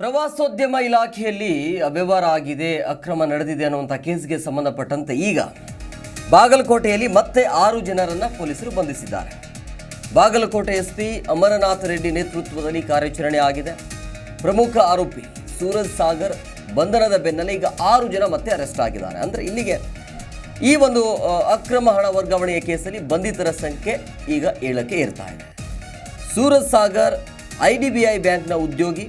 ಪ್ರವಾಸೋದ್ಯಮ ಇಲಾಖೆಯಲ್ಲಿ ಅವ್ಯವಹಾರ ಆಗಿದೆ, ಅಕ್ರಮ ನಡೆದಿದೆ ಅನ್ನುವಂಥ ಕೇಸ್ಗೆ ಸಂಬಂಧಪಟ್ಟಂತೆ ಈಗ ಬಾಗಲಕೋಟೆಯಲ್ಲಿ ಮತ್ತೆ ಆರು ಜನರನ್ನು ಪೊಲೀಸರು ಬಂಧಿಸಿದ್ದಾರೆ. ಬಾಗಲಕೋಟೆ ಎಸ್ಪಿ ಅಮರನಾಥ ರೆಡ್ಡಿ ನೇತೃತ್ವದಲ್ಲಿ ಕಾರ್ಯಾಚರಣೆ ಆಗಿದೆ. ಪ್ರಮುಖ ಆರೋಪಿ ಸೂರಜ್ ಸಾಗರ್ ಬಂಧನದ ಬೆನ್ನಲ್ಲೇ ಈಗ ಆರು ಜನ ಮತ್ತೆ ಅರೆಸ್ಟ್ ಆಗಿದ್ದಾರೆ. ಅಂದರೆ ಇಲ್ಲಿಗೆ ಈ ಒಂದು ಅಕ್ರಮ ಹಣ ವರ್ಗಾವಣೆಯ ಕೇಸಲ್ಲಿ ಬಂಧಿತರ ಸಂಖ್ಯೆ ಈಗ ಏಳಕ್ಕೆ ಏರ್ತಾ ಇದೆ. Suraj Sagar I D B I ಬ್ಯಾಂಕ್ನ ಉದ್ಯೋಗಿ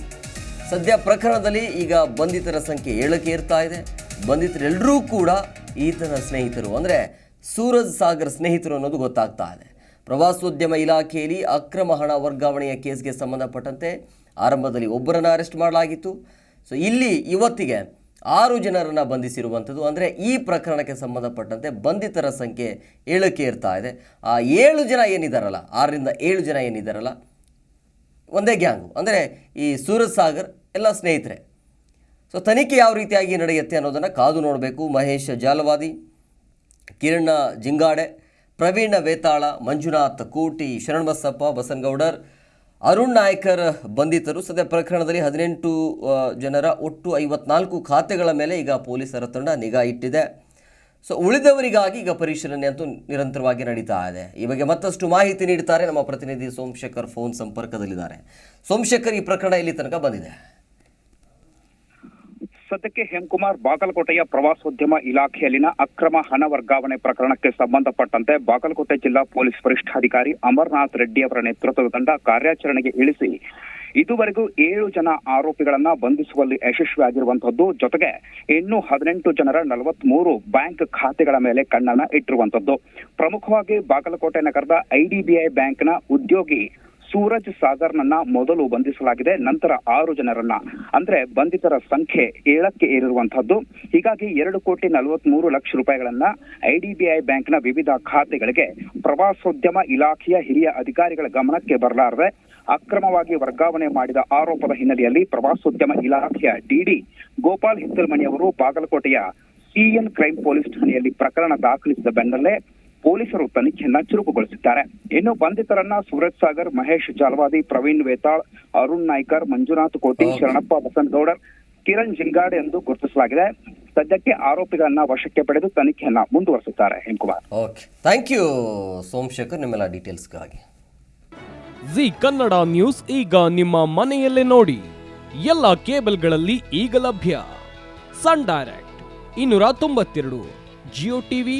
ಸದ್ಯ ಪ್ರಕರಣದಲ್ಲಿ ಈಗ ಬಂಧಿತರ ಸಂಖ್ಯೆ ಏಳಕ್ಕೆ ಏರ್ತಾ ಇದೆ. ಬಂಧಿತರೆಲ್ಲರೂ ಕೂಡ ಈತನ ಸ್ನೇಹಿತರು. ಅಂದರೆ ಸೂರಜ್ ಸಾಗರ್ ಸ್ನೇಹಿತರು ಅನ್ನೋದು ಗೊತ್ತಾಗ್ತಾ ಇದೆ. ಪ್ರವಾಸೋದ್ಯಮ ಇಲಾಖೆಯಲ್ಲಿ ಅಕ್ರಮ ಹಣ ವರ್ಗಾವಣೆಯ ಕೇಸ್ಗೆ ಸಂಬಂಧಪಟ್ಟಂತೆ ಆರಂಭದಲ್ಲಿ ಒಬ್ಬರನ್ನು ಅರೆಸ್ಟ್ ಮಾಡಲಾಗಿತ್ತು. ಸೊ ಇಲ್ಲಿ ಇವತ್ತಿಗೆ ಆರು ಜನರನ್ನು ಬಂಧಿಸಿರುವಂಥದ್ದು. ಅಂದರೆ ಈ ಪ್ರಕರಣಕ್ಕೆ ಸಂಬಂಧಪಟ್ಟಂತೆ ಬಂಧಿತರ ಸಂಖ್ಯೆ ಏಳಕ್ಕೆ ಇರ್ತಾ ಇದೆ. ಆ ಏಳು ಜನ ಏನಿದ್ದಾರಲ್ಲ ಆರರಿಂದ ಏಳು ಜನ ಏನಿದ್ದಾರಲ್ಲ ಒಂದೇ ಗ್ಯಾಂಗು. ಅಂದರೆ ಈ ಸೂರಜ್ ಸಾಗರ್ ಎಲ್ಲ ಸ್ನೇಹಿತರೆ, ಸೊ ತನಿಖೆ ಯಾವ ರೀತಿಯಾಗಿ ನಡೆಯುತ್ತೆ ಅನ್ನೋದನ್ನು ಕಾದು ನೋಡಬೇಕು. ಮಹೇಶ್ ಜಾಲವಾದಿ ಕಿರಣ ಜಿಂಗಾಡೆ, ಪ್ರವೀಣ ವೇತಾಳ, ಮಂಜುನಾಥ್ ಕೋಟಿ ಶರಣಬಸಪ್ಪ ಬಸನಗೌಡರ್, ಅರುಣ್ ನಾಯ್ಕರ್ ಬಂಧಿತರು. ಸದ್ಯ ಪ್ರಕರಣದಲ್ಲಿ ಹದಿನೆಂಟು ಜನರ ಒಟ್ಟು ಐವತ್ನಾಲ್ಕು ಖಾತೆಗಳ ಮೇಲೆ ಈಗ ಪೊಲೀಸರ ತಂಡ ನಿಗಾ ಇಟ್ಟಿದೆ. ಸೊ ಉಳಿದವರಿಗಾಗಿ ಈಗ ಪರಿಶೀಲನೆ ಅಂತೂ ನಿರಂತರವಾಗಿ ನಡೀತಾ ಇದೆ. ಈ ಬಗ್ಗೆ ಮತ್ತಷ್ಟು ಮಾಹಿತಿ ನೀಡುತ್ತಾರೆ ನಮ್ಮ ಪ್ರತಿನಿಧಿ ಸೋಮಶೇಖರ್ ಫೋನ್ ಸಂಪರ್ಕದಲ್ಲಿದ್ದಾರೆ. ಸೋಮಶೇಖರ್, ಈ ಪ್ರಕರಣ ಇಲ್ಲಿ ತನಕ ಬಂದಿದೆ? ಸದ್ಯಕ್ಕೆ ಹೇಮಕುಮಾರ್ ಬಾಗಲಕೋಟೆಯ ಪ್ರವಾಸೋದ್ಯಮ ಇಲಾಖೆಯಲ್ಲಿನ ಅಕ್ರಮ ಹಣ ವರ್ಗಾವಣೆ ಪ್ರಕರಣಕ್ಕೆ ಸಂಬಂಧಪಟ್ಟಂತೆ ಬಾಗಲಕೋಟೆ ಜಿಲ್ಲಾ ಪೊಲೀಸ್ ವರಿಷ್ಠಾಧಿಕಾರಿ ಅಮರ್ನಾಥ್ ರೆಡ್ಡಿ ಅವರ ನೇತೃತ್ವದ ತಂಡ ಕಾರ್ಯಾಚರಣೆಗೆ ಇಳಿಸಿ. ಇದುವರೆಗೂ ಏಳು ಜನ ಆರೋಪಿಗಳನ್ನ ಬಂಧಿಸುವಲ್ಲಿ ಯಶಸ್ವಿಯಾಗಿರುವಂತಹದ್ದು ಜೊತೆಗೆ ಇನ್ನು ಹದಿನೆಂಟು ಜನರ ನಲವತ್ಮೂರು ಬ್ಯಾಂಕ್ ಖಾತೆಗಳ ಮೇಲೆ ಕಣ್ಣನ್ನ ಇಟ್ಟಿರುವಂತದ್ದು ಪ್ರಮುಖವಾಗಿ ಬಾಗಲಕೋಟೆ ನಗರದ ಐಡಿಬಿಐ ಬ್ಯಾಂಕ್ನ ಉದ್ಯೋಗಿ ಸೂರಜ್ ಸಾಗರ್ನನ್ನ ಮೊದಲು ಬಂಧಿಸಲಾಗಿದೆ, ನಂತರ ಆರು ಜನರನ್ನ, ಅಂದ್ರೆ ಬಂಧಿತರ ಸಂಖ್ಯೆ ಏಳಕ್ಕೆ ಏರಿರುವಂತಹದ್ದು ಹೀಗಾಗಿ ಎರಡು ಕೋಟಿ ನಲವತ್ಮೂರು ಲಕ್ಷ ರೂಪಾಯಿಗಳನ್ನ ಐಡಿಬಿಐ ಬ್ಯಾಂಕ್ನ ವಿವಿಧ ಖಾತೆಗಳಿಗೆ ಪ್ರವಾಸೋದ್ಯಮ ಇಲಾಖೆಯ ಹಿರಿಯ ಅಧಿಕಾರಿಗಳ ಗಮನಕ್ಕೆ ಬರಲಾರದೆ, ಅಕ್ರಮವಾಗಿ ವರ್ಗಾವಣೆ ಮಾಡಿದ ಆರೋಪದ ಹಿನ್ನೆಲೆಯಲ್ಲಿ ಪ್ರವಾಸೋದ್ಯಮ ಇಲಾಖೆಯ ಡಿಡಿ ಗೋಪಾಲ್ ಹಿತ್ತಲ್ಮಣಿ ಅವರು ಬಾಗಲಕೋಟೆಯ ಸಿಎನ್ ಕ್ರೈಮ್ ಪೊಲೀಸ್ ಠಾಣೆಯಲ್ಲಿ ಪ್ರಕರಣ ದಾಖಲಿಸಿದ ಬೆನ್ನಲ್ಲೇ ಪೊಲೀಸರು ತನಿಖೆಯನ್ನ ಚುರುಕುಗೊಳಿಸಿದ್ದಾರೆ. ಇನ್ನು ಬಂಧಿತರನ್ನ ಸೂರಜ್ ಸಾಗರ್ ಮಹೇಶ್ ಜಾಲ್ವಾದಿ ಪ್ರವೀಣ್ ವೇತಾಳ್ ಅರುಣ್ ನಾಯ್ಕರ್ ಮಂಜುನಾಥ್ ಕೋಟಿ. ಶರಣಪ್ಪ ಬಸನಗೌಡರ್ ಕಿರಣ್ ಜಿಂಗಾಡ್ ಎಂದು ಗುರುತಿಸಲಾಗಿದೆ. ಸದ್ಯಕ್ಕೆ ಆರೋಪಿಗಳನ್ನ ವಶಕ್ಕೆ ಪಡೆದು ತನಿಖೆಯನ್ನ ಮುಂದುವರಿಸುತ್ತಾರೆ Hemkumar okay. Thank you Somashekar ನಿಮ್ಮೆಲ್ಲ ಡೀಟೇಲ್ಸ್ಗಾಗಿ. ಜಿ ಕನ್ನಡ ನ್ಯೂಸ್ ಈಗ ನಿಮ್ಮ ಮನೆಯಲ್ಲೇ ನೋಡಿ. ಎಲ್ಲ ಕೇಬಲ್ಗಳಲ್ಲಿ ಈಗ ಲಭ್ಯ. ಸನ್ ಡೈರೆಕ್ಟ್ ಇನ್ನೂರ ತೊಂಬತ್ತೆರಡು ಜಿಯೋ ಟಿವಿ